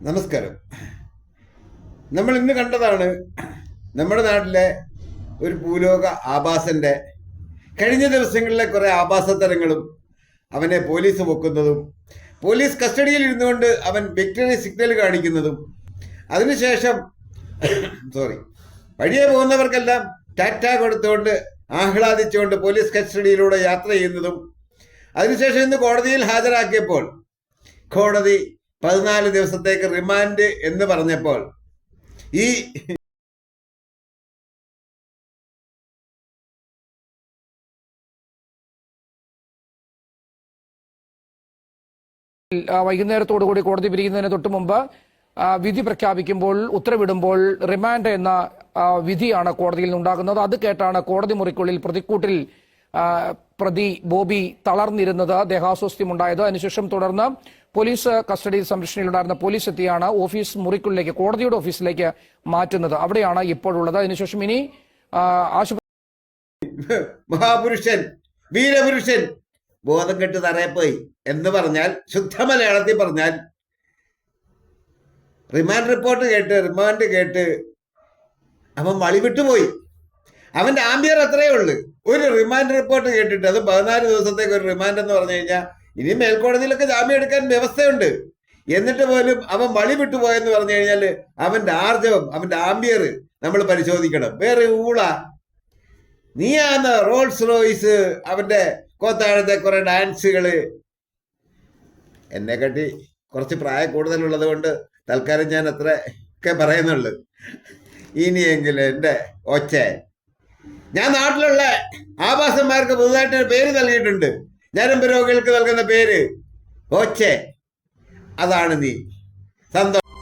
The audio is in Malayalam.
നമസ്കാരം. നമ്മൾ ഇന്ന് കണ്ടതാണ് നമ്മുടെ നാട്ടിലെ ഒരു ഭൂലോക ആഭാസന്റെ കഴിഞ്ഞ ദിവസങ്ങളിലെ കുറെ ആഭാസത്തരങ്ങളും അവനെ പോലീസ് പൊക്കുന്നതും പോലീസ് കസ്റ്റഡിയിൽ ഇരുന്നുകൊണ്ട് അവൻ വിക്ടറി സിഗ്നൽ കാണിക്കുന്നതും അതിനുശേഷം സോറി വഴിയെ പോകുന്നവർക്കെല്ലാം ടാറ്റാ കൊടുത്തുകൊണ്ട് ആഹ്ലാദിച്ചുകൊണ്ട് പോലീസ് കസ്റ്റഡിയിലൂടെ യാത്ര ചെയ്യുന്നതും അതിനുശേഷം ഇന്ന് കോടതിയിൽ ഹാജരാക്കിയപ്പോൾ കോടതി പതിനാല് ദിവസത്തേക്ക് റിമാൻഡ് എന്ന് പറഞ്ഞപ്പോൾ ഈ വൈകുന്നേരത്തോടു കൂടി കോടതി പിരിക്കുന്നതിന് തൊട്ട് മുമ്പ് വിധി പ്രഖ്യാപിക്കുമ്പോൾ ഉത്തരവിടുമ്പോൾ റിമാൻഡ് എന്ന വിധിയാണ് കോടതിയിൽ നിന്നുണ്ടാകുന്നത്. അത് കേട്ടാണ് കോടതി മുറിക്കുള്ളിൽ പ്രതിക്കൂട്ടിൽ പ്രതി ബോബി തളർന്നിരുന്നത് ദേഹാസ്വസ്ഥ്യമുണ്ടായത്. അതിനുശേഷം തുടർന്ന് പോലീസ് കസ്റ്റഡിയിൽ സംരക്ഷണയിലുണ്ടായിരുന്ന പോലീസ് എത്തിയാണ് ഓഫീസ് മുറിക്കുള്ളിലേക്ക് കോടതിയുടെ ഓഫീസിലേക്ക് മാറ്റുന്നത്. അവിടെയാണ് ഇപ്പോഴുള്ളത്. അതിനുശേഷം ഇനി മഹാപുരുഷൻ വീരപുരുഷൻ ബോധം കെട്ട് തറയപ്പോയി എന്ന് പറഞ്ഞാൽ ശുദ്ധ മലയാളത്തിൽ പറഞ്ഞാൽ റിമാൻഡ് റിപ്പോർട്ട് കേട്ട് റിമാൻഡ് കേട്ട് അവൻ വളി വിട്ടുപോയി അവന്റെ ആംബിയർ അത്രയേ ഉള്ളു. ഒരു റിമാൻഡ് റിപ്പോർട്ട് കേട്ടിട്ട് അത് പതിനാല് ദിവസത്തേക്ക് ഒരു റിമാൻഡ് എന്ന് പറഞ്ഞു കഴിഞ്ഞാൽ ഇനി മേൽക്കോടതിയിലൊക്കെ ജാമ്യം എടുക്കാൻ വ്യവസ്ഥയുണ്ട്. എന്നിട്ട് പോലും അവൻ വളി വിട്ടുപോയെന്ന് പറഞ്ഞു കഴിഞ്ഞാൽ അവന്റെ ആർജവം അവന്റെ ആംബിയർ നമ്മൾ പരിശോധിക്കണം. വേറെ ഊള. നീ ആന്ന റോൾസ് റോയ്സ് അവന്റെ കോത്താഴത്തെ കുറെ ഡാൻസുകൾ. എന്നെ കട്ടി കുറച്ച് പ്രായ കൂടുതലുള്ളത് കൊണ്ട് തൽക്കാലം ഞാൻ അത്ര ഒക്കെ പറയുന്നുള്ളു. ഇനിയെങ്കിലും എന്റെ ഒച്ച. ഞാൻ നാട്ടിലുള്ള ആവാസന്മാർക്ക് പുതുതായിട്ട് പേര് നൽകിയിട്ടുണ്ട്. ഞരമ്പ് രോഗികൾക്ക് നൽകുന്ന പേര്. ഓച്ചെ. അതാണ് നീ. സന്തോഷം.